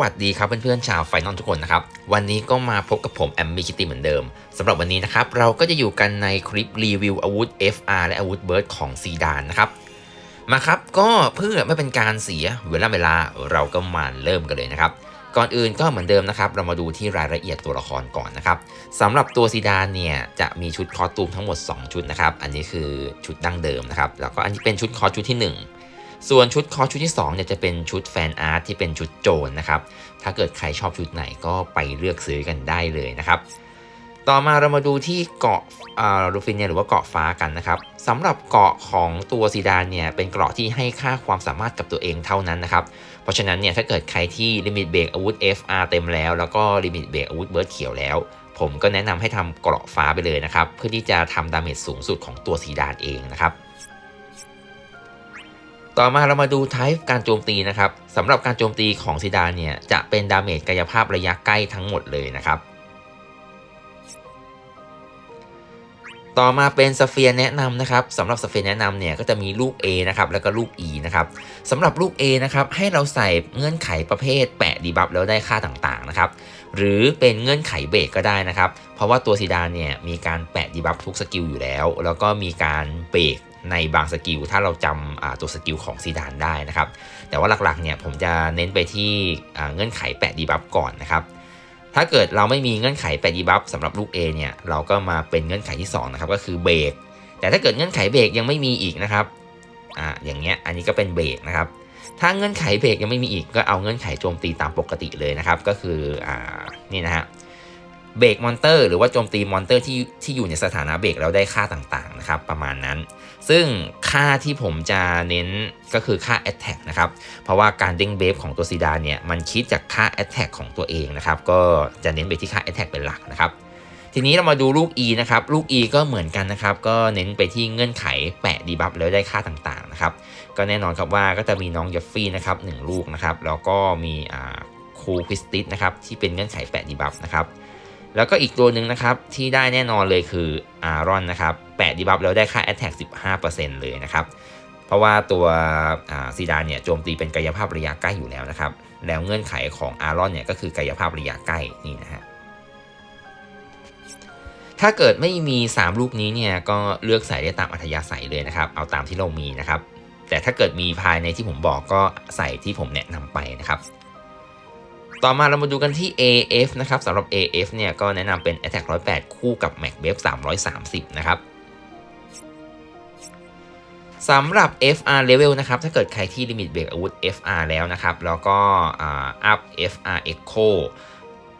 วัสดีครับเพื่อนๆชาวไฟนอลทุกคนนะครับ วันนี้ก็มาพบกับผมแอมมี่คิตตี้เหมือนเดิมสำหรับวันนี้นะครับ เราก็จะอยู่กันในคลิปรีวิวอาวุธ FR และอาวุธเบิร์ดของซีดานนะครับ มาครับก็เพื่อไม่เป็นการเสียเวลาเวลาเราก็มาเริ่มกันเลยนะครับ ก่อนอื่นก็เหมือนเดิมนะครับ เรามาดูที่รายละเอียดตัวละครก่อนนะครับสำหรับตัวซีดานเนี่ยจะมีชุดคอสตูมทั้งหมด 2 ชุดนะครับอันนี้คือชุดดั้งเดิมนะครับแล้วก็อันนี้เป็นชุดคอสชุดที่ 1 ส่วนชุดคอชุดที่2เนี่ยจะเป็นชุดแฟนอาร์ตที่เป็นชุดโจรนะครับ ถ้าเกิดใครชอบชุดไหนก็ไปเลือกซื้อกันได้เลยนะครับ ต่อมาเรามาดูที่เกาะรูฟินเนียหรือว่าเกาะฟ้ากันนะครับสำหรับเกาะของตัวซีดานเนี่ยเป็นเกราะที่ให้ค่าความสามารถกับตัวเองเท่านั้นนะครับ เพราะฉะนั้นเนี่ยถ้าเกิดใครที่ลิมิตเบรกอาวุธ FR เต็มแล้ว แล้วก็ลิมิตเบรกอาวุธเบิร์ดเขียวแล้วผมก็แนะนำให้ทำเกราะฟ้าไปเลยนะครับ เพื่อที่จะทำดาเมจสูงสุดของตัวซีดานเองนะครับ ต่อมาเรามาดูไทป์การโจมตีนะครับสำหรับการโจมตีของซีดานเนี่ยจะเป็นดาเมจกายภาพระยะใกล้ทั้งหมดเลยนะครับ ต่อมาเป็นสเฟียร์แนะนำนะครับสำหรับสเฟียร์แนะนำเนี่ยก็จะมีลูก A นะครับแล้วก็ลูก E นะครับสำหรับลูก A นะครับให้เราใส่เงื่อนไขประเภทแปะดีบัฟแล้วได้ค่าต่างๆนะครับหรือเป็นเงื่อนไขเบรกก็ได้นะครับ เพราะว่าตัวซีดานเนี่ยมีการแปะดีบัฟทุกสกิลอยู่แล้ว แล้วก็มีการเบรก ในบางสกิลถ้าเราจำตัวสกิลของซีดานได้นะครับ แต่ว่าหลักๆเนี่ยผมจะเน้นไปที่เงื่อนไขแปะดีบัฟก่อนนะครับ ถ้าเกิดเราไม่มีเงื่อนไขแปะดีบัฟสำหรับลูก A เนี่ยเราก็มาเป็นเงื่อนไขที่2นะครับก็คือเบรกแต่ถ้าเกิดเงื่อนไขเบรกยังไม่มีอีกนะครับอ่าอย่างเงี้ยอันนี้ก็เป็นเบรกนะครับถ้าเงื่อนไขเบรกยังไม่มีอีกก็เอาเงื่อนไขโจมตีตามปกติเลยนะครับ ก็คืออ่านี่นะฮะเบรกมอนเตอร์หรือว่าโจมตีมอนเตอร์ที่ที่อยู่ในสถานะเบรกแล้วได้ค่าต่างๆนะครับ ประมาณนั้น ซึ่งค่าที่ผมจะเน้นก็คือค่า Attack นะครับ เพราะว่าการเด้งเบฟของตัวซีดานเนี่ยมันคิดจากค่า Attack ของตัวเองนะครับ ก็จะเน้นไปที่ค่า Attack เป็นหลักนะครับ ทีนี้เรามาดูลูก E นะครับ ลูก E ก็เหมือนกันนะครับ ก็เน้นไปที่เงื่อนไขแปะดีบัฟแล้วได้ค่าต่างๆนะครับ ก็แน่นอนครับว่าก็จะมีน้องยัฟฟี่นะครับหลูกนะครับ แล้วก็มีอ่าคูควิสติสนะครับที่เป็นเงื่อนไขแปะดีบัฟนะครับ แล้วก็อีกตัวหนึ่งนะครับ ที่ได้แน่นอนเลยคืออารอนนะครับแปะดีบัฟแล้วได้ค่า Attack 15%เลยนะครับ เพราะว่าตัวซีดานเนี่ยโจมตีเป็นกายภาพระยะใกล้อยู่แล้วนะครับ แล้วเงื่อนไขของอารอนเนี่ยก็คือกายภาพระยะใกล้นี่นะฮะถ้าเกิดไม่มี3ลูกนี้เนี่ยก็เลือกใส่ได้ตามอัธยาศัยเลยนะครับ เอาตามที่เรามีนะครับ แต่ถ้าเกิดมีภายในที่ผมบอกก็ใส่ที่ผมแนะนำไปนะครับ ต่อมาเรามาดูกันที่ AF นะครับสำหรับ AF เนี่ยก็แนะนำเป็น Attack 108 คู่กับ Mac b a f 330 นะครับสำหรับ FR level นะครับ ถ้าเกิดใครที่ลิมิตเบรกอาวุธ FR แล้วนะครับ แล้วก็อัพ FR Echo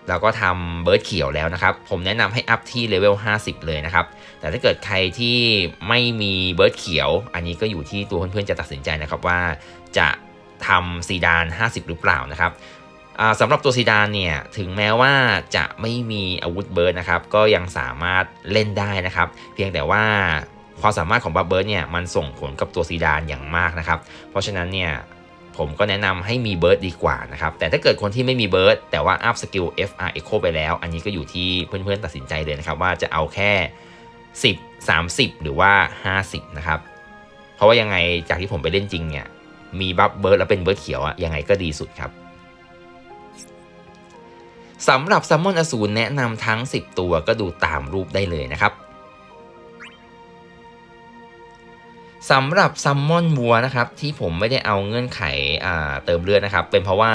แล้วก็ทำเบิร์ดเขียวแล้วนะครับ ผมแนะนำให้อัพที่เลเวล50 เลยนะครับ แต่ถ้าเกิดใครที่ไม่มีเบิร์ดเขียว อันนี้ก็อยู่ที่ตัวเพื่อนๆจะตัดสินใจนะครับว่าจะทำซีดาน 50 หรือเปล่านะครับ สำหรับตัวซีดานเนี่ยถึงแม้ว่าจะไม่มีอาวุธเบิร์ดนะครับก็ยังสามารถเล่นได้นะครับ เพียงแต่ว่าความสามารถของบัฟเบิร์ดเนี่ยมันส่งผลกับตัวซีดานอย่างมากนะครับ เพราะฉะนั้นเนี่ยผมก็แนะนำให้มีเบิร์ดดีกว่านะครับ แต่ถ้าเกิดคนที่ไม่มีเบิร์ดแต่ว่าอัพสกิล FR Echo ไปแล้ว อันนี้ก็อยู่ที่เพื่อนๆตัดสินใจเลยนะครับ ว่าจะเอาแค่ 10 30 หรือว่า 50 นะครับ เพราะว่ายังไงจากที่ผมไปเล่นจริงเนี่ยมีบัฟเบิร์ดแล้วเป็นเบิร์ดเขียวอะยังไงก็ดีสุดครับ สำหรับซัมมอนอสูรแนะนำทั้ง 10 ตัวก็ดูตามรูปได้เลยนะครับสำหรับซัมมอนวัวนะครับที่ผมไม่ได้เอาเงื่อนไขเติมเลือดนะครับ เป็นเพราะว่า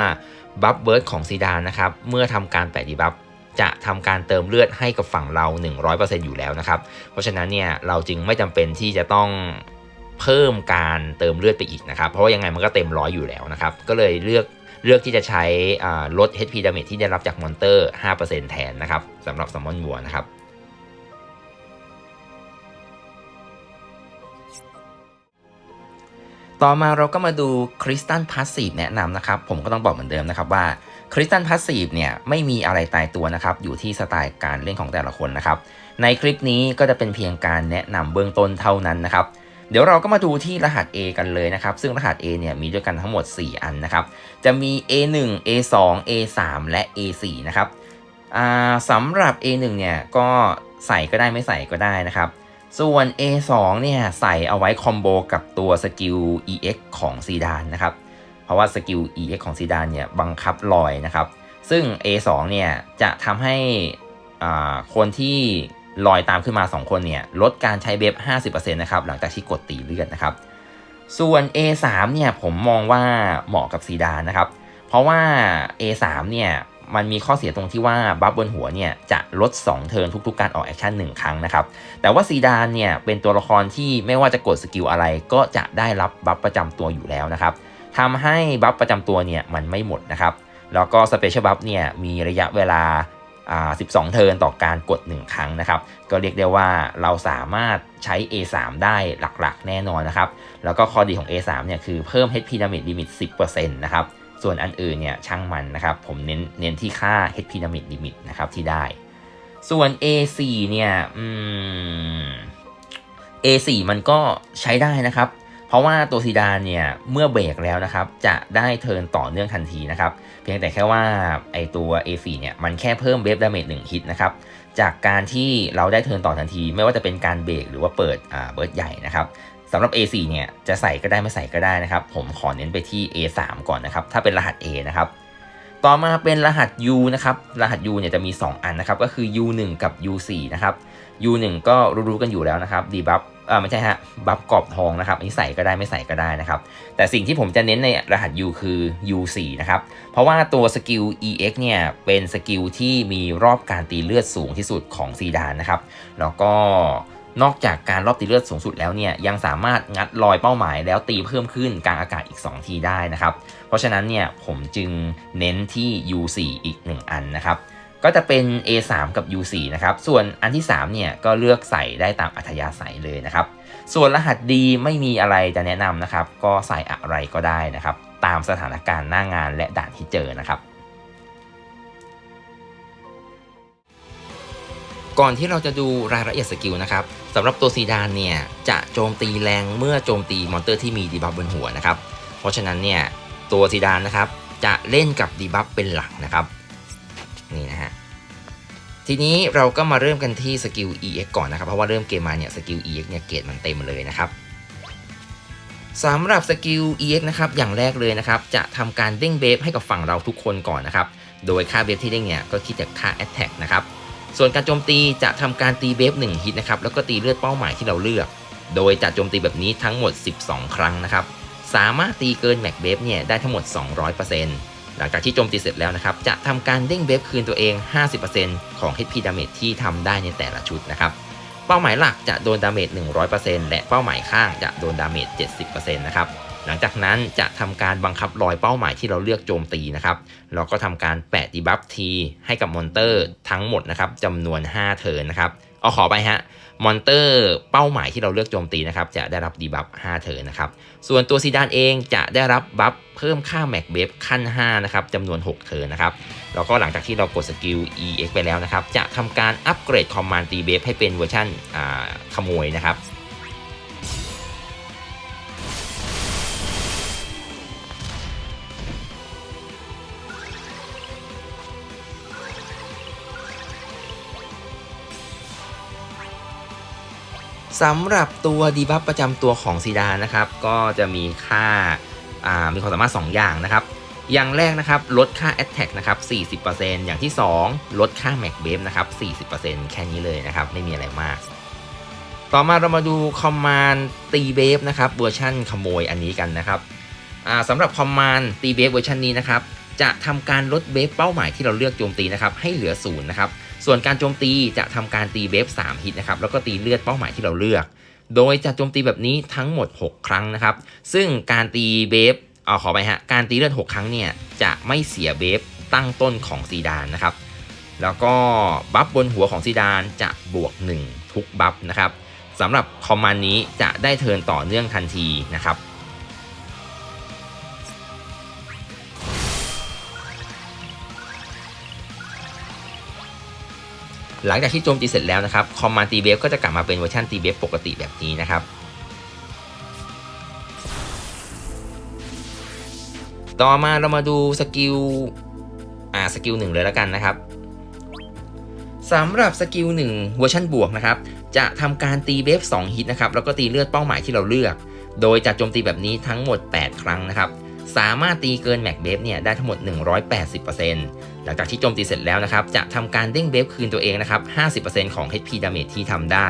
บัฟเบิร์ดของซีดานนะครับเมื่อทำการแปะดีบัฟจะทำการเติมเลือดให้กับฝั่งเรา 100%อยู่แล้วนะครับ เพราะฉะนั้นเนี่ยเราจึงไม่จำเป็นที่จะต้องเพิ่มการเติมเลือดไปอีกนะครับ เพราะว่ายังไงมันก็เต็มร้อยอยู่แล้วนะครับ ก็เลยเลือก เลือกที่จะใช้ลด HP damage ที่ได้รับจากมอนเตอร์ 5%แทนนะครับสำหรับซัมมอนวัวนะครับต่อมาเราก็มาดูคริสตัลพาสซีฟแนะนำนะครับ ผมก็ต้องบอกเหมือนเดิมนะครับว่าคริสตัลพาสซีฟเนี่ยไม่มีอะไรตายตัวนะครับ อยู่ที่สไตล์การเล่นของแต่ละคนนะครับ ในคลิปนี้ก็จะเป็นเพียงการแนะนำเบื้องต้นเท่านั้นนะครับ เดี๋ยวเราก็มาดูที่รหัส A กันเลยนะครับ ซึ่งรหัส A เนี่ยมีด้วยกันทั้งหมด 4 อันนะครับ จะมี A1 A2 A3 และ A4 นะครับสำหรับ A1 เนี่ยก็ใส่ก็ได้ไม่ใส่ก็ได้นะครับ ส่วน A2 เนี่ยใส่เอาไว้คอมโบกับตัวสกิล EX ของซีดานนะครับ เพราะว่าสกิล EX ของซีดานเนี่ยบังคับลอยนะครับ ซึ่ง A2 เนี่ยจะทำให้คนที่ ลอยตามขึ้นมา 2 คนเนี่ยลดการใช้เบฟ 50%นะครับหลังจากที่กดตีเลือดนะครับ ส่วน A3 เนี่ยผมมองว่าเหมาะกับซีดานนะครับ เพราะว่า A3 เนี่ยมันมีข้อเสียตรงที่ว่าบัฟบนหัวเนี่ยจะลด 2 เทิร์นทุกๆ การออกแอคชั่น 1 ครั้งนะครับ แต่ว่าซีดานเนี่ยเป็นตัวละครที่ไม่ว่าจะกดสกิลอะไรก็จะได้รับบัฟประจำตัวอยู่แล้วนะครับทำให้บัฟประจำตัวเนี่ยมันไม่หมดนะครับ แล้วก็สเปเชียลบัฟเนี่ยมีระยะเวลา 12 เทิร์นต่อการกด 1 ครั้งนะครับ ก็เรียกได้ว่าเราสามารถใช้ A3 ได้หลักๆ แน่นอนนะครับ แล้วก็ข้อดีของ A3 เนี่ยคือเพิ่ม HP Damage Limit 10%นะครับ ส่วนอันอื่นเนี่ยช่างมันนะครับ ผมเน้นเน้นที่ค่า HP Damage Limit นะครับที่ได้ ส่วน A4 เนี่ยอืม A4 มันก็ใช้ได้นะครับ ราะว่าตัวซีดานเนี่ยเมื่อเบรกแล้วนะครับจะได้เทิร์นต่อเนื่องทันทีนะครับเพียงแต่แค่ว่าไอตัว A4 เนี่ยมันแค่เพิ่มเบฟดาเมจหนึ่งฮิตนะครับจากการที่เราได้เทิร์นต่อทันที ไม่ว่าจะเป็นการเบรกหรือว่าเปิดอ่าเบิร์ดใหญ่นะครับสำหรับ A4 เนี่ยจะใส่ก็ได้ไม่ใส่ก็ได้นะครับ ผมขอเน้นไปที่ A3 ก่อนนะครับถ้าเป็นรหัส A นะครับต่อมาเป็นรหัส U นะครับ รหัส U เนี่ยจะมี 2 อันนะครับ ก็คือ U1 กับ U4 นะครับ U1 ก็รู้ๆกันอยู่แล้วนะครับดีบัฟ อ่าไม่ใช่ฮะบัฟกรอบทองนะครับอันนี้ใส่ก็ได้ไม่ใส่ก็ได้นะครับ แต่สิ่งที่ผมจะเน้นในรหัส U คือ U4 นะครับ เพราะว่าตัวสกิล EX เนี่ย เป็นสกิลที่มีรอบการตีเลือดสูงที่สุดของซีดานนะครับ แล้วก็นอกจากการรอบตีเลือดสูงสุดแล้วเนี่ย ยังสามารถงัดลอยเป้าหมายแล้วตีเพิ่มขึ้นกลางอากาศอีก 2 ทีได้นะครับ เพราะฉะนั้นเนี่ยผมจึงเน้นที่ U4 อีก 1 อันนะครับ ก็จะเป็น A3 กับ U4 นะครับ ส่วนอันที่ 3 เนี่ย ก็เลือกใส่ได้ตามอัธยาศัยเลยนะครับ ส่วนรหัสดีไม่มีอะไรจะแนะนำนะครับ ก็ใส่อะไรก็ได้นะครับ ตามสถานการณ์หน้างานและด่านที่เจอนะครับ ก่อนที่เราจะดูรายละเอียดสกิลนะครับสำหรับตัวซีดานเนี่ย จะโจมตีแรงเมื่อโจมตีมอนเตอร์ที่มีดีบัฟบนหัวนะครับ เพราะฉะนั้นเนี่ย ตัวซีดานนะครับ จะเล่นกับดีบัฟเป็นหลักนะครับ นี่นะฮะทีนี้เราก็มาเริ่มกันที่สกิล EX ก่อนนะครับ เพราะว่าเริ่มเกมมาเนี่ยสกิล EX เนี่ยเกรดมันเต็มเลยนะครับสำหรับสกิล EX นะครับอย่างแรกเลยนะครับ จะทำการเด้งเบฟให้กับฝั่งเราทุกคนก่อนนะครับ โดยค่าเบฟที่เด้งเนี่ยก็คิดจากค่า Attack นะครับส่วนการโจมตีจะทำการตีเบฟ1ฮิตนะครับแล้วก็ตีเลือดเป้าหมายที่เราเลือก โดยจะโจมตีแบบนี้ทั้งหมด 12 ครั้งนะครับสามารถตีเกินแม็กเบฟเนี่ยได้ทั้งหมด 200% หลังจากที่โจมตีเสร็จแล้วนะครับ จะทำการเด้งเบฟคืนตัวเอง 50%ของ HP Damage ที่ทำได้ในแต่ละชุดนะครับ เป้าหมายหลักจะโดนดาเมจ 100%และเป้าหมายข้างจะโดนดาเมจ 70%นะครับ หลังจากนั้นจะทำการบังคับลอยเป้าหมายที่เราเลือกโจมตีนะครับแล้วก็ทำการแปะดีบัฟทีให้กับมอนเตอร์ทั้งหมดนะครับจำนวน 5 เทิร์นนะครับ เอาขอไปฮะ มอนเตอร์เป้าหมายที่เราเลือกโจมตีนะครับจะได้รับดีบัฟ5เทิร์นนะครับส่วนตัวซีดานเองจะได้รับบัฟเพิ่มค่าแม็กเบฟขั้น5นะครับจำนวน 6 เทิร์นนะครับแล้วก็หลังจากที่เรากดสกิล EX ไปแล้วนะครับจะทำการอัปเกรดคอมมานด์ตีเบฟให้เป็นเวอร์ชันขโมยนะครับ สำหรับตัวดีบัฟประจำตัวของซีดานนะครับ ก็จะมีค่าามีความสามารถ 2 อย่างนะครับ อย่างแรกนะครับ ลดค่า Attack นะครับ 40%อย่างที่ 2 ลดค่า Max b a f นะครับ 40%แค่นี้เลยนะครับ ไม่มีอะไรมาก ต่อมาเรามาดูคอมมานด์ตีเบฟนะครับเวอร์ชันขโมยอันนี้กันนะครับสำหรับคอมมานด์ตีเบฟเวอร์ชันนี้นะครับ จะทำการลดเบฟเป้าหมายที่เราเลือกโจมตีนะครับ ให้เหลือศูนย์นะครับ ส่วนการโจมตีจะทำการตีเบฟ3ฮิตนะครับแล้วก็ตีเลือดเป้าหมายที่เราเลือก โดยจะโจมตีแบบนี้ทั้งหมด 6 ครั้งนะครับ ซึ่งการตีเบฟเอ่อขอไปฮะการตีเลือด 6 ครั้งเนี่ยจะไม่เสียเบฟตั้งต้นของซีดานนะครับแล้วก็บัฟบนหัวของซีดานจะบวก 1 ทุกบัฟนะครับสำหรับคอมมานด์นี้จะได้เทิร์นต่อเนื่องทันทีนะครับ หลังจากที่โจมตีเสร็จแล้วนะครับคอมมานด์ตีเบฟก็จะกลับมาเป็นเวอร์ชันตีเบฟปกติแบบนี้นะครับต่อมาเรามาดูสกิลอ่าสกิลหนึ่งเลยแล้วกันนะครับสำหรับสกิล1เวอร์ชันบวกนะครับจะทำการตีเบฟ2ฮิตนะครับแล้วก็ตีเลือดเป้าหมายที่เราเลือก โดยจะโจมตีแบบนี้ทั้งหมด 8 ครั้งนะครับ สามารถตีเกินแม็กเบฟเนี่ยได้ทั้งหมด 180%หลังจากที่โจมตีเสร็จแล้วนะครับ จะทำการเด้งเบฟคืนตัวเองนะครับ 50%ของ HP Damage ที่ทำได้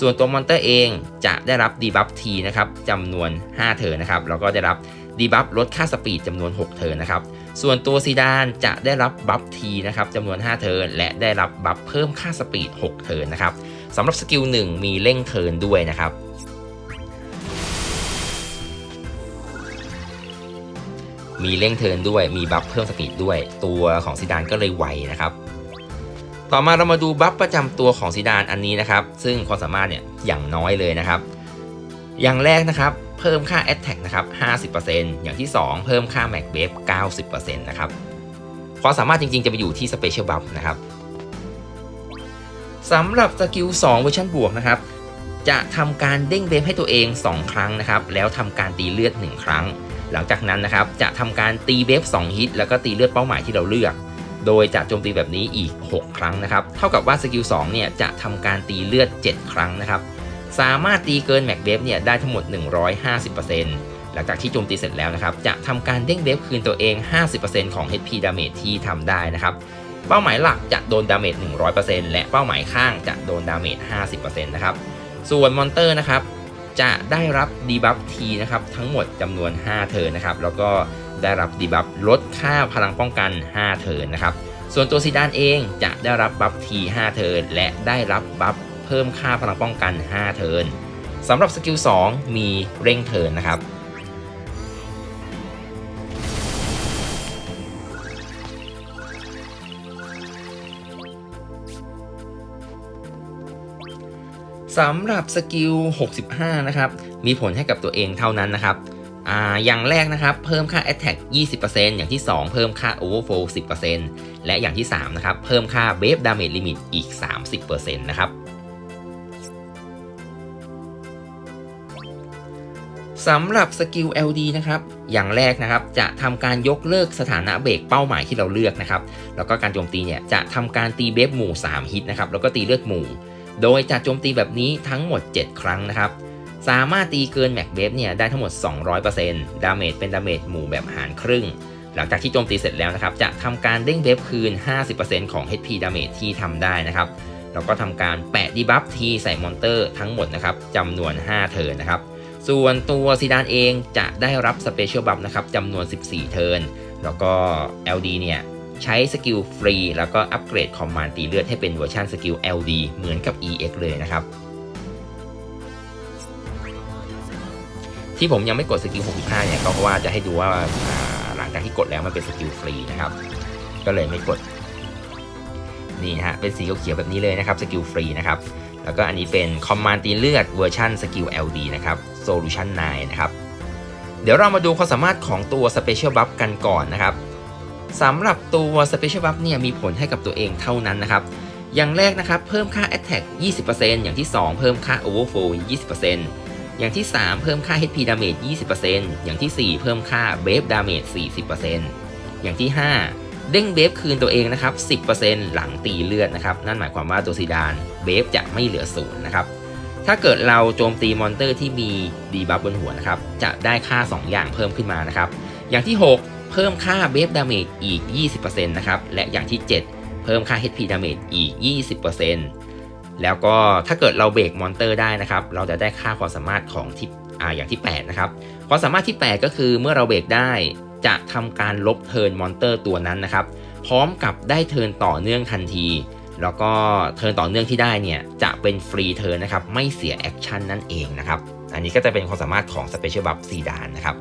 ส่วนตัวมอนเตอร์เองจะได้รับดีบัฟทีนะครับจำนวน 5 เทิร์นนะครับ แล้วก็ได้รับดีบัฟลดค่าสปีดจำนวน 6 เทิร์นนะครับ ส่วนตัวซีดานจะได้รับบัฟทีนะครับจำนวน 5 เทิร์นและได้รับบัฟเพิ่มค่าสปีด 6 เทิร์นนะครับสำหรับสกิล1มีเร่งเทิร์นด้วยนะครับ มีเร่งเทินด้วยมีบัฟเพิ่มสปีดด้วย ตัวของซีดานก็เลยไวนะครับต่อมาเรามาดูบัฟประจำตัวของซีดานอันนี้นะครับ ซึ่งความสามารถเนี่ยอย่างน้อยเลยนะครับ อย่างแรกนะครับ เพิ่มค่า Attack นะครับ 50%อย่างที่ 2 เพิ่มค่า Max Wave 90%นะครับความสามารถจริงๆ จะไปอยู่ที่ Special Buff นะครับสำหรับสกิล2เวอร์ชันบวกนะครับ จะทำการเด้งเบฟให้ตัวเอง 2 ครั้งนะครับ แล้วทำการตีเลือด 1 ครั้ง หลังจากนั้นนะครับจะทำการตีเบฟ2ฮิตแล้วก็ตีเลือดเป้าหมายที่เราเลือก โดยจะโจมตีแบบนี้อีก 6 ครั้งนะครับ เท่ากับว่าสกิล2เนี่ยจะทำการตีเลือด 7 ครั้งนะครับ สามารถตีเกินแม็กเบฟเนี่ยได้ทั้งหมด 150%หลังจากที่โจมตีเสร็จแล้วนะครับ จะทำการเด้งเบฟคืนตัวเอง 50%ของ HP Damage ที่ทำได้นะครับเป้าหมายหลักจะโดนดาเมจ100%และเป้าหมายข้างจะโดนดาเมจ50%นะครับ ส่วนมอนเตอร์นะครับ จะได้รับดีบัฟทีนะครับทั้งหมดจำนวน 5 เทิร์นนะครับแล้วก็ได้รับดีบัฟลดค่าพลังป้องกัน 5 เทิร์นนะครับส่วนตัวซีดานเองจะได้รับบัฟที5เทิร์นและได้รับบัฟเพิ่มค่าพลังป้องกัน 5 เทิร์นสำหรับสกิล2มีเร่งเทิร์นนะครับ สำหรับสกิล 65 นะครับ มีผลให้กับตัวเองเท่านั้นนะครับออย่างแรกนะครับ เพิ่มค่า Attack 20%อย่างที่ 2 เพิ่มค่า Overflow 10%และอย่างที่ 3 นะครับ เพิ่มค่า b a f e Damage Limit อีก 30%นะครับสำหรับสกิล LD นะครับ อย่างแรกนะครับ จะทำการยกเลิกสถานะเบรกเป้าหมายที่เราเลือกนะครับ แล้วก็การโจมตีเนี่ยจะทำการตีเบฟหมู่ 3 ฮิตนะครับ แล้วก็ตีเลือดหมู่ โดยจะโจมตีแบบนี้ทั้งหมด 7 ครั้งนะครับ สามารถตีเกินแม็กเบฟเนี่ยได้ทั้งหมด 200%ดาเมจเป็นดาเมจหมู่แบบหารครึ่ง หลังจากที่โจมตีเสร็จแล้วนะครับ จะทำการเด้งเบฟคืน 50%ของ HP ดาเมจที่ทำได้นะครับ แล้วก็ทำการแปะดีบัฟทีใส่มอนเตอร์ทั้งหมดนะครับจำนวน 5 เทิร์นนะครับ ส่วนตัวซีดานเองจะได้รับสเปเชียลบัฟนะครับจำนวน 14 เทิร์น แล้วก็ LD เนี่ย ใช้สกิลฟรีแล้วก็อัปเกรดคอมมานด์ตีเลือดให้เป็นเวอร์ชันสกิล LD เหมือนกับ EX เลยนะครับ ที่ผมยังไม่กดสกิล 65 เนี่ยก็เพราะว่าจะให้ดูว่าาหลังจากที่กดแล้วมันเป็นสกิลฟรีนะครับ ก็เลยไม่กดนี่นะฮะเป็นสีเขียวแบบนี้เลยนะครับสกิลฟรีนะครับแล้วก็อันนี้เป็นคอมมานด์ตีเลือดเวอร์ชันสกิล LD นะครับ Solution 9นะครับเดี๋ยวเรามาดูความสามารถของตัว Special Buff กันก่อนนะครับ สำหรับตัว Special Buff เนี่ยมีผลให้กับตัวเองเท่านั้นนะครับ อย่างแรกนะครับเพิ่มค่า Attack 20%อย่างที่ 2 เพิ่มค่า Overflow 20%อย่างที่ 3 เพิ่มค่า HP Damage 20%อย่างที่ 4 เพิ่มค่า Wave Damage 40%อย่างที่ 5 เด้งเบฟคืนตัวเองนะครับ 10%หลังตีเลือดนะครับ นั่นหมายความว่าตัวซีดานเบฟจะไม่เหลือศูนย์นะครับ ถ้าเกิดเราโจมตีมอนเตอร์ที่มีดีบัฟบนหัวนะครับ จะได้ค่า 2 อย่างเพิ่มขึ้นมานะครับ อย่างที่ 6 เพิ่มค่าเบฟดาเมจอีก 20%นะครับ และอย่างที่ 7 เพิ่มค่า HP Damage อีก 20%แล้วก็ถ้าเกิดเราเบรกมอนเตอร์ได้นะครับ เราจะได้ค่าความสามารถของที่อ่าอย่างที่ 8 นะครับ ความสามารถที่ 8 ก็คือเมื่อเราเบรกได้จะทำการลบเทิร์นมอนเตอร์ตัวนั้นนะครับ พร้อมกับได้เทิร์นต่อเนื่องทันที แล้วก็เทิร์นต่อเนื่องที่ได้เนี่ยจะเป็นฟรีเทิร์นนะครับ ไม่เสียแอคชั่นนั่นเองนะครับ อันนี้ก็จะเป็นความสามารถของ Special Buff ซีดานนะครับ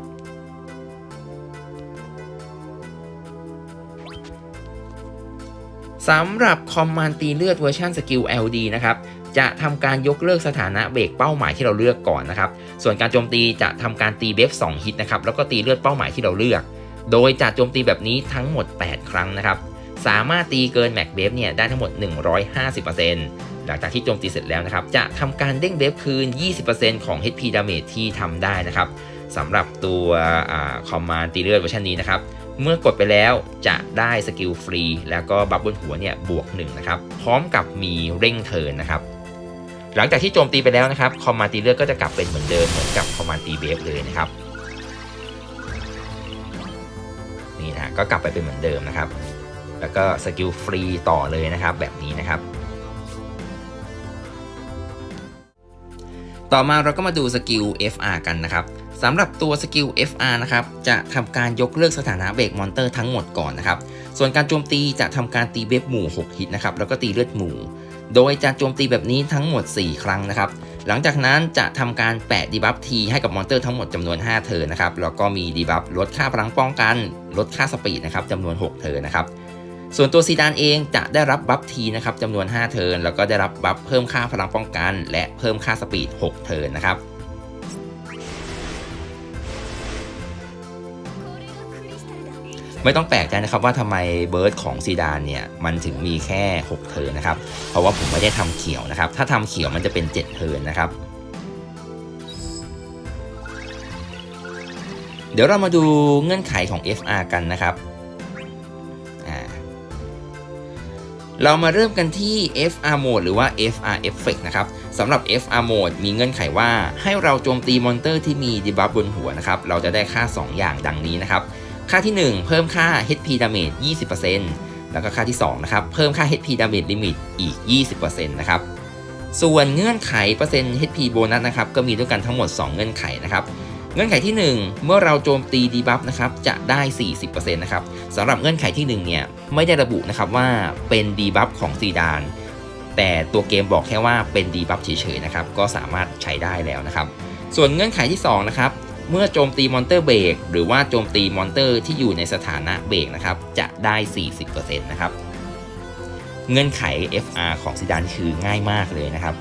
สำหรับคอมมานด์ตีเลือดเวอร์ชันสกิล LD นะครับจะทำการยกเลิกสถานะเบรกเป้าหมายที่เราเลือกก่อนนะครับ ส่วนการโจมตีจะทำการตีเบฟ2ฮิตนะครับ แล้วก็ตีเลือดเป้าหมายที่เราเลือก โดยจะโจมตีแบบนี้ทั้งหมด 8 ครั้งนะครับ สามารถตีเกินแม็กเบฟเนี่ยได้ทั้งหมด 150%หลังจากที่โจมตีเสร็จแล้วนะครับ จะทำการเด้งเบฟคืน 20%ของ HP Damage ที่ทำได้นะครับสำหรับตัวคอมมานด์ตีเลือดเวอร์ชันนี้นะครับ เมื่อกดไปแล้วจะได้สกิลฟรี แล้วก็บัฟบนหัวเนี่ยบวก1นะครับพร้อมกับมีเร่งเทิร์นนะครับหลังจากที่โจมตีไปแล้วนะครับคอมมานตีเลือดก็จะกลับเป็นเหมือนเดิมเหมือนกับคอมมานตีเบฟเลยนะครับนี่นะก็กลับไปเป็นเหมือนเดิมนะครับ แล้วก็สกิลฟรีต่อเลยนะครับแบบนี้นะครับต่อมาเราก็มาดูสกิล FR กันนะครับ สำหรับตัวสกิล FR นะครับจะทำการยกเลิกสถานะเบรกมอนเตอร์ทั้งหมดก่อนนะครับ ส่วนการโจมตีจะทำการตีเว็บหมู่ 6 ฮิตนะครับแล้วก็ตีเลือดหมู่ โดยจะโจมตีแบบนี้ทั้งหมด 4 ครั้งนะครับ หลังจากนั้นจะทำการแปะดีบัฟทีให้กับมอนเตอร์ทั้งหมดจำนวน 5 เทิร์นะครับแล้วก็มีดีบัฟลดค่าพลังป้องกัน ลดค่าสปีดนะครับจำนวน 6 เทิร์นนะครับส่วนตัวซีดานเองจะได้รับบัฟทีนะครับจำนวน 5 เทิร์นแล้วก็ได้รับบัฟเพิ่มค่าพลังป้องกัน และเพิ่มค่าสปีด 6 เทิร์นนะครับ ไม่ต้องแปลกใจนะครับว่าทำไมเบิร์ดของซีดานเนี่ยมันถึงมีแค่ 6 เทินนะครับ เพราะว่าผมไม่ได้ทำเขียวนะครับ ถ้าทำเขียวมันจะเป็น 7 เทินนะครับ เดี๋ยวเรามาดูเงื่อนไขของ FR กันนะครับอ่าเรามาเริ่มกันที่ FR mode หรือว่า FR effect นะครับสำหรับ FR mode มีเงื่อนไขว่าให้เราโจมตีมอนเตอร์ที่มีดีบัฟบนหัวนะครับ เราจะได้ค่า 2 อย่างดังนี้นะครับ ค่าที่ 1 เพิ่มค่า HP damage 20%แล้วก็ค่าที่2นะครับเพิ่มค่า HP damage limit อีก 20%นะครับส่วนเงื่อนไขเปอร์เซ็นต์ HP โบนัสนะครับก็มีด้วยกันทั้งหมด 2 เงื่อนไขนะครับเงื่อนไขที่ 1 เมื่อเราโจมตีดีบัฟนะครับจะได้ 40%นะครับสำหรับเงื่อนไขที่1เนี่ยไม่ได้ระบุนะครับว่าเป็นดีบัฟของซีดาน แต่ตัวเกมบอกแค่ว่าเป็นดีบัฟเฉยๆนะครับก็สามารถใช้ได้แล้วนะครับส่วนเงื่อนไขที่2นะครับ เมื่อโจมตีมอนเตอร์เบรกหรือว่าโจมตีมอนเตอร์ที่อยู่ในสถานะเบรกนะครับ จะได้ 40%นะครับ เงื่อนไข FR ของซิดานคือง่ายมากเลยนะครับ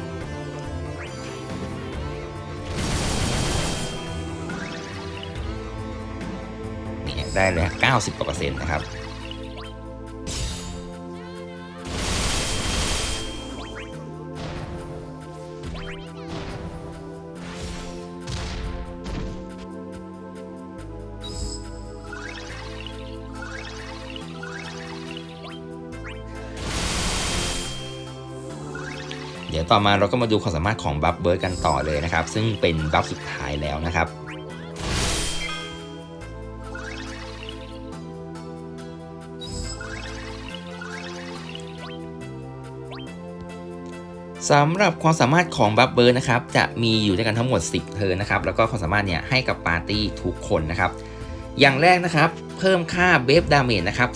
นี่ได้เลย90%นะครับ ต่อมาเราก็มาดูความสามารถของบัฟเบิร์ดกันต่อเลยนะครับ ซึ่งเป็นบัฟสุดท้ายแล้วนะครับสำหรับความสามารถของบัฟเบิร์ดนะครับจะมีอยู่ด้วยกันทั้งหมด 10 เทิร์นนะครับแล้วก็ความสามารถเนี่ยให้กับปาร์ตี้ทุกคนนะครับ อย่างแรกนะครับ เพิ่มค่าเบฟดาเมจนะครับ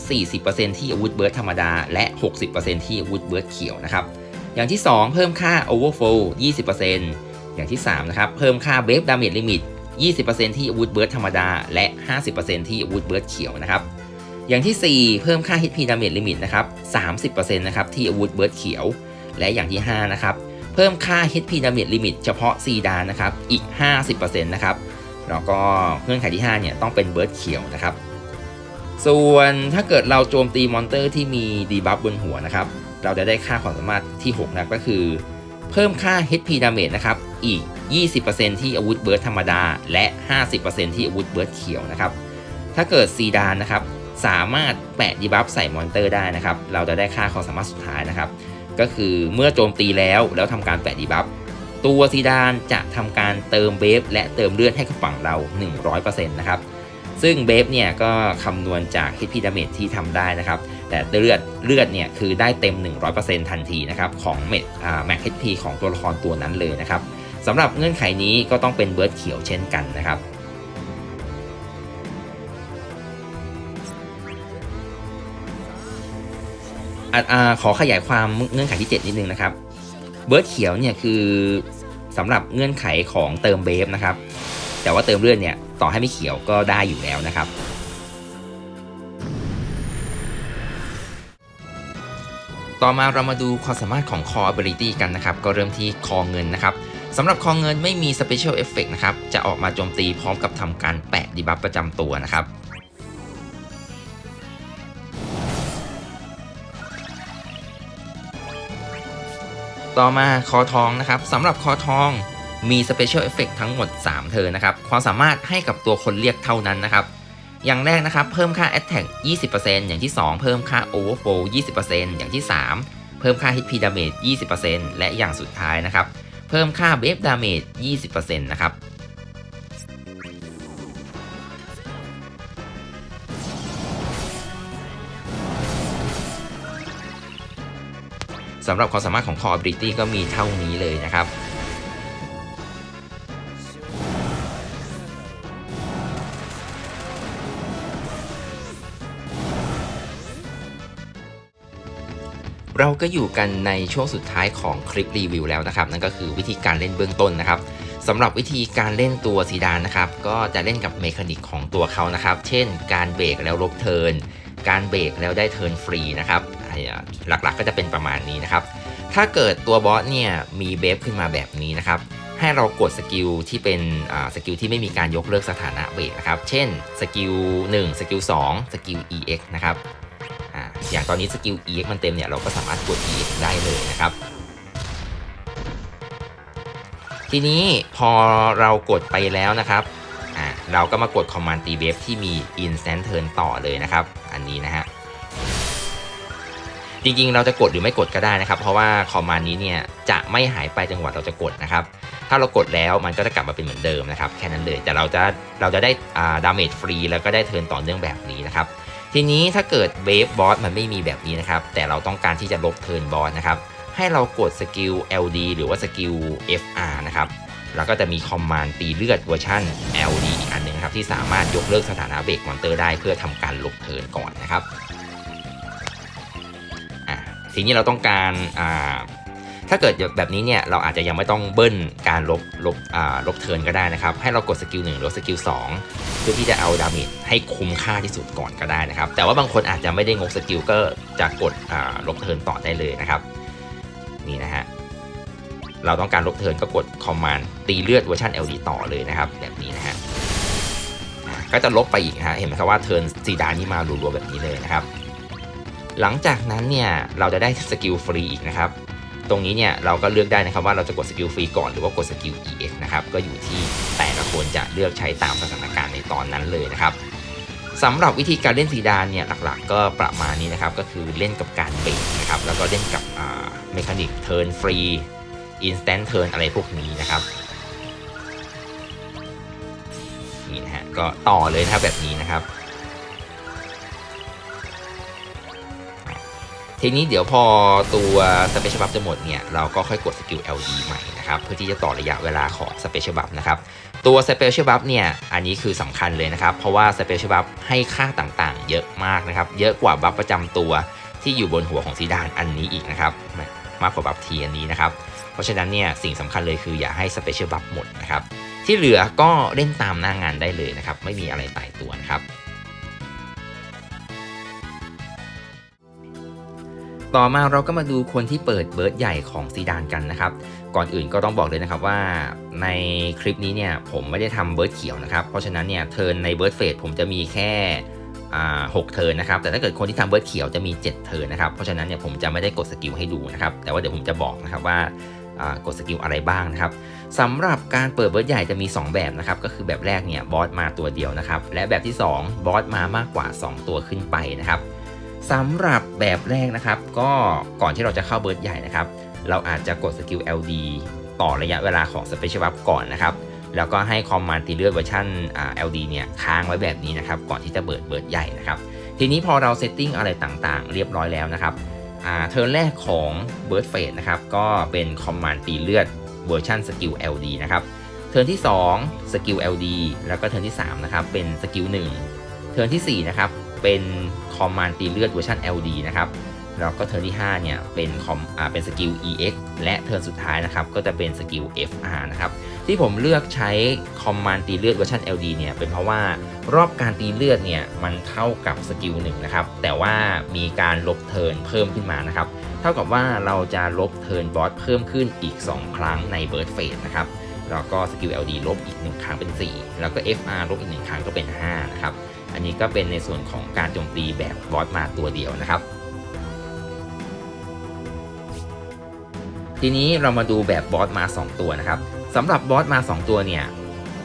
40%ที่อาวุธเบิร์ดธรรมดา และ 60%ที่อาวุธเบิร์ดเขียวนะครับ อย่างที่ 2 เพิ่มค่า Overflow 20%อย่างที่3นะครับเพิ่มค่า Wave Damage Limit 20%ที่อาวุธเบิร์ดธรรมดา และ 50%ที่อาวุธเบิร์ดเขียวนะครับ อย่างที่ 4 เพิ่มค่า HP Damage Limit นะครับ 30%นะครับที่อาวุธเบิร์ดเขียว และอย่างที่ 5 นะครับ เพิ่มค่า HP Damage Limit เฉพาะซีดานนะครับ อีก 50%นะครับ แล้วก็เงื่อนไขที่ 5 เนี่ยต้องเป็นเบิร์ดเขียวนะครับ ส่วนถ้าเกิดเราโจมตีมอนเตอร์ที่มีดีบัฟบนหัวนะครับ เราจะได้ค่าความสามารถที่ 6 นะก็คือ เพิ่มค่า HP damage นะครับ อีก 20%ที่อาวุธเบิร์ดธรรมดา และ 50%ที่อาวุธเบิร์ดเขียวนะครับ ถ้าเกิดซีดานนะครับ สามารถแปะดีบัฟใส่มอนเตอร์ได้นะครับ เราจะได้ค่าความสามารถสุดท้ายนะครับ ก็คือเมื่อโจมตีแล้วแล้วทำการแปะดีบัฟตัวซีดานจะทำการเติมเบฟและเติมเลือดให้กับฝั่งเรา 100%นะครับ ซึ่งเบฟเนี่ยก็คำนวณจาก HP damage ที่ทำได้นะครับ แต่เลือดเลือดเนี่ยคือได้เต็ม 100%ทันทีนะครับของเม็ดแม็ก HP ของตัวละครตัวนั้นเลยนะครับสำหรับเงื่อนไขนี้ก็ต้องเป็นเบิร์ดเขียวเช่นกันนะครับออขอขยายความเงื่อนไขที่ 7 นิดนึงนะครับเบิร์ดเขียวเนี่ยคือสำหรับเงื่อนไขของเติมเบฟนะครับแต่ว่าเติมเลือดเนี่ยต่อให้ไม่เขียวก็ได้อยู่แล้วนะครับ ต่อมาเรามาดูความสามารถของ Core Ability กันนะครับ ก็เริ่มที่คอเงินนะครับสำหรับคอเงินไม่มี Special Effect นะครับ จะออกมาโจมตีพร้อมกับทำการแปะดีบัฟประจำตัวนะครับต่อมาคอทองนะครับสำหรับคอทองมี Special Effect ทั้งหมด 3เทอร์นะครับ ความสามารถให้กับตัวคนเรียกเท่านั้นนะครับ อย่างแรกนะครับ เพิ่มค่า Attack 20%อย่างที่ 2 เพิ่มค่า Overflow 20%อย่างที่ 3 เพิ่มค่า HP Damage 20%และอย่างสุดท้ายนะครับ เพิ่มค่า Wave Damage 20%นะครับสำหรับความสามารถของ Core Ability ก็มีเท่านี้เลยนะครับ เราก็อยู่กันในช่วงสุดท้ายของคลิปรีวิวแล้วนะครับ นั่นก็คือวิธีการเล่นเบื้องต้นนะครับสำหรับวิธีการเล่นตัวซีดานนะครับ ก็จะเล่นกับเมคานิกของตัวเขานะครับ เช่น การเบรกแล้วลบเทินการเบรกแล้วได้เทินฟรีนะครับหลักๆก็จะเป็นประมาณนี้นะครับ ถ้าเกิดตัวบอสเนี่ยมีเบฟขึ้นมาแบบนี้นะครับ ให้เรากดสกิลที่เป็นสกิลที่ไม่มีการยกเลิกสถานะเบรกนะครับ เช่นสกิล1สกิล2สกิล EX นะครับ อย่างตอนนี้สกิล EX มันเต็มเนี่ยเราก็สามารถกด EX ได้เลยนะครับ ทีนี้พอเรากดไปแล้วนะครับอ่าเราก็มากด Command T Wave ที่มี Instant Turn ต่อเลยนะครับ อันนี้นะฮะจริงๆ เราจะกดหรือไม่กดก็ได้นะครับ เพราะว่าคอมมานด์นี้เนี่ยจะไม่หายไปจนกว่าเราจะกดนะครับ ถ้าเรากดแล้วมันก็จะกลับมาเป็นเหมือนเดิมนะครับ แค่นั้นเลย แต่เราจะเราจะได้ดาเมจฟรีแล้วก็ได้เทิร์นต่อเนื่องแบบนี้นะครับ ทีนี้ถ้าเกิดเวฟบอสมันไม่มีแบบนี้นะครับ แต่เราต้องการที่จะลบเทิร์นบอสนะครับ ให้เรากดสกิล LD หรือว่าสกิล FR นะครับ แล้วก็จะมีคอมมานด์ตีเลือดเวอร์ชัน LD อีกอันหนึ่งครับ ที่สามารถยกเลิกสถานะเบรกมอนเตอร์ได้เพื่อทำการลบเทิร์นก่อนนะครับทีนี้เราต้องการ ถ้าเกิดแบบนี้เนี่ยเราอาจจะยังไม่ต้องเบิ้ลการลบลบอ่าลบเทิร์นก็ได้นะครับ ให้เรากดสกิล1หรือสกิล2เพื่อที่จะเอาดาเมจให้คุ้มค่าที่สุดก่อนก็ได้นะครับ แต่ว่าบางคนอาจจะไม่ได้งกสกิลก็จะกดอ่าลบเทิร์นต่อได้เลยนะครับ นี่นะฮะเราต้องการลบเทิร์นก็กด Command ตีเลือดเวอร์ชัน LD ต่อเลยนะครับ แบบนี้นะฮะก็จะลบไปอีกฮะเห็นไหมครับว่าเทิร์นซีดานี่มารัวๆแบบนี้เลยนะครับ หลังจากนั้นเนี่ยเราจะได้สกิลฟรีอีกนะครับ ตรงนี้เนี่ยเราก็เลือกได้นะครับว่าเราจะกดสกิลฟรีก่อนหรือว่ากดสกิล EX นะครับก็อยู่ที่แต่ละคนจะเลือกใช้ตามสถานการณ์ในตอนนั้นเลยนะครับสำหรับวิธีการเล่นซีดานเนี่ยหลักๆ ก็ประมาณนี้นะครับก็คือเล่นกับการเบรกนะครับแล้วก็เล่นกับเมคานิกเทิร์นฟรี instant turn อะไรพวกนี้นะครับนี่นะฮะก็ต่อเลยนะครับแบบนี้นะครับ ทีนี้เดี๋ยวพอตัวสเปเชียลบัฟจะหมดเนี่ยเราก็ค่อยกดสกิล LD ใหม่นะครับเพื่อที่จะต่อระยะเวลาของสเปเชียลบัฟนะครับตัวสเปเชียลบัฟเนี่ยอันนี้คือสำคัญเลยนะครับ เพราะว่าสเปเชียลบัฟให้ค่าต่างๆ เยอะมากนะครับ เยอะกว่าบัฟประจำตัวที่อยู่บนหัวของซีดานอันนี้อีกนะครับมากกว่าบัฟทีอันนี้นะครับ เพราะฉะนั้นเนี่ยสิ่งสำคัญเลยคืออย่าให้สเปเชียลบัฟหมดนะครับที่เหลือก็เล่นตามหน้างงานได้เลยนะครับไม่มีอะไรตายตัวนะครับ ต่อมาเราก็มาดูคนที่เปิดเบิร์ดใหญ่ของซีดานกันนะครับ ก่อนอื่นก็ต้องบอกเลยนะครับว่าในคลิปนี้เนี่ยผมไม่ได้ทำเบิร์ดเขียวนะครับ เพราะฉะนั้นเนี่ยเทิร์นในเบิร์ดเฟสผมจะมีแค่หกเทิร์นนะครับ แต่ถ้าเกิดคนที่ทำเบิร์ดเขียวจะมี 7 เทิร์นนะครับ เพราะฉะนั้นเนี่ยผมจะไม่ได้กดสกิลให้ดูนะครับ แต่ว่าเดี๋ยวผมจะบอกนะครับว่ากดสกิลอะไรบ้างนะครับสำหรับการเปิดเบิร์ดใหญ่จะมี 2 แบบนะครับ ก็คือแบบแรกเนี่ยบอสมาตัวเดียวนะครับ และแบบที่ 2บอสมามากกว่า 2 ตัวขึ้นไปนะครับ สำหรับแบบแรกนะครับ ก็ก่อนที่เราจะเข้าเบิร์ดใหญ่นะครับ เราอาจจะกดสกิล LD ต่อระยะเวลาของ Special Buff ก่อนนะครับ แล้วก็ให้คอมมานด์ตีเลือดเวอร์ชัน LD เนี่ยค้างไว้แบบนี้นะครับ ก่อนที่จะเบิดเบิร์ดใหญ่นะครับ ทีนี้พอเราเซตติ้งอะไรต่างๆ เรียบร้อยแล้วนะครับเทิร์นแรกของ Bird f a t e นะครับ ก็เป็นคอมมานด์ตีเลือดเวอร์ชันสกิล LD นะครับเทิร์นที่2สกิล LD แล้วก็เทิร์นที่3นะครับเป็นสกิล1เทิร์นที่4นะครับ เป็นคอมมานด์ตีเลือดเวอร์ชัน LD นะครับแล้วก็เทิร์นที่5เนี่ยเป็นคอมอ่าเป็นสกิล EX และเทิร์นสุดท้ายนะครับก็จะเป็นสกิล FR นะครับที่ผมเลือกใช้คอมมานด์ตีเลือดเวอร์ชัน LD เนี่ยเป็นเพราะว่ารอบการตีเลือดเนี่ยมันเท่ากับสกิลหนึ่งนะครับแต่ว่ามีการลบเทิร์นเพิ่มขึ้นมานะครับเท่ากับว่าเราจะลบเทิร์นบอสเพิ่มขึ้นอีก 2 ครั้งในเบิร์ดเฟสนะครับแล้วก็สกิล LD ลบอีก 1 ครั้งเป็น 4 แล้วก็ FR ลบอีก 1 ครั้งก็เป็น 5 นะครับ อันนี้ก็เป็นในส่วนของการโจมตีแบบบอสมาตัวเดียวนะครับ ทีนี้เรามาดูแบบบอสมา 2 ตัวนะครับสำหรับบอสมา 2 ตัวเนี่ย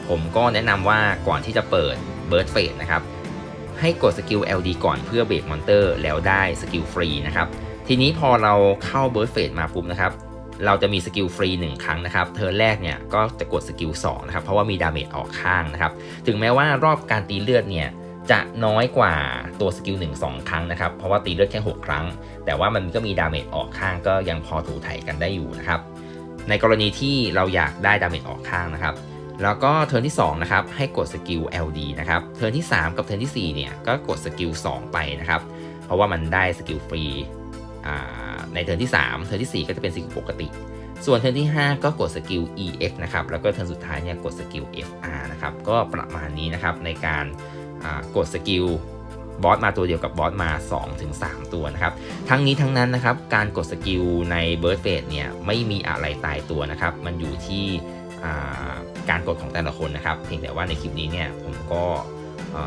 ผมก็แนะนำว่าก่อนที่จะเปิดเบิร์ดเฟสนะครับ ให้กดสกิล LD ก่อนเพื่อเบรกมอนเตอร์แล้วได้สกิลฟรีนะครับ ทีนี้พอเราเข้าเบิร์ดเฟสมาปุ๊บนะครับเราจะมีสกิลฟรี1ครั้งนะครับเทิร์แรกเนี่ยก็จะกดสกิล2นะครับ เพราะว่ามีดาเมจออกข้างนะครับ ถึงแม้ว่ารอบการตีเลือดเนี่ย จะน้อยกว่าตัวสกิล1 2 ครั้งนะครับ เพราะว่าตีเลือดแค่ 6 ครั้ง แต่ว่ามันก็มีดาเมจออกข้างก็ยังพอถูถ่ายกันได้อยู่นะครับ ในกรณีที่เราอยากได้ดาเมจออกข้างนะครับ แล้วก็เทิร์นที่2นะครับให้กดสกิล LD นะครับ เทิร์นที่ 3 กับเทิร์นที่ 4 เนี่ยก็กดสกิล 2 ไปนะครับ เพราะว่ามันได้สกิลฟรีในเทิร์นที่ 3 เทิร์นที่ 4 ก็จะเป็นสกิลปกติ ส่วนเทิร์นที่ 5 ก็กดสกิล EX นะครับ แล้วก็เทิร์นสุดท้ายเนี่ยกดสกิล FR นะครับ ก็ประมาณนี้นะครับในการ กดสกิลบอสมาตัวเดียวกับบอสมา 2-3 ตัวนะครับ ทั้งนี้ทั้งนั้นนะครับ การกดสกิลใน Bird Phase เนี่ยไม่มีอะไรตายตัวนะครับ มันอยู่ที่การกดของแต่ละคนนะครับ เพียงแต่ว่าในคลิปนี้เนี่ยผมก็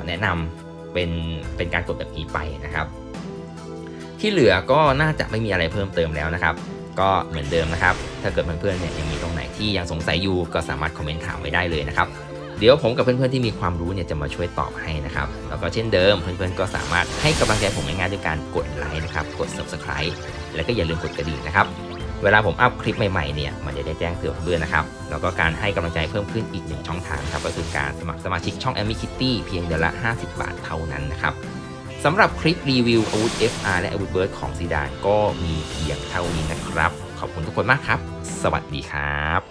แนะนำเป็นเป็นการกดแบบนี้ไปนะครับ ที่เหลือก็น่าจะไม่มีอะไรเพิ่มเติมแล้วนะครับ ก็เหมือนเดิมนะครับ ถ้าเกิดเพื่อนๆเนี่ยยังมีตรงไหนที่ยังสงสัยอยู่ก็สามารถคอมเมนต์ถามไว้ได้เลยนะครับ เดี๋ยวผมกับเพื่อนๆที่มีความรู้เนี่ยจะมาช่วยตอบให้นะครับ แล้วก็เช่นเดิมเพื่อนๆก็สามารถให้กำลังใจผมง่ายๆด้วยการกดไลค์นะครับ กด subscribe แล้วก็อย่าลืมกดกระดิ่งนะครับ เวลาผมอัพคลิปใหม่ๆเนี่ยมันจะได้แจ้งเตือนเพื่อนๆนะครับ แล้วก็การให้กำลังใจเพิ่มขึ้นอีกหนึ่งช่องทางครับก็คือการสมัครสมาชิกช่อง a m i Kitty เพียงเดือนละ 50 บาทเท่านั้นนะครับสำหรับคลิปรีวิวอาวุธ FR และอาวุธเบิร์ดของซีดานก็มีเพียงเท่านี้นะครับ ขอบคุณทุกคนมากครับ สวัสดีครับ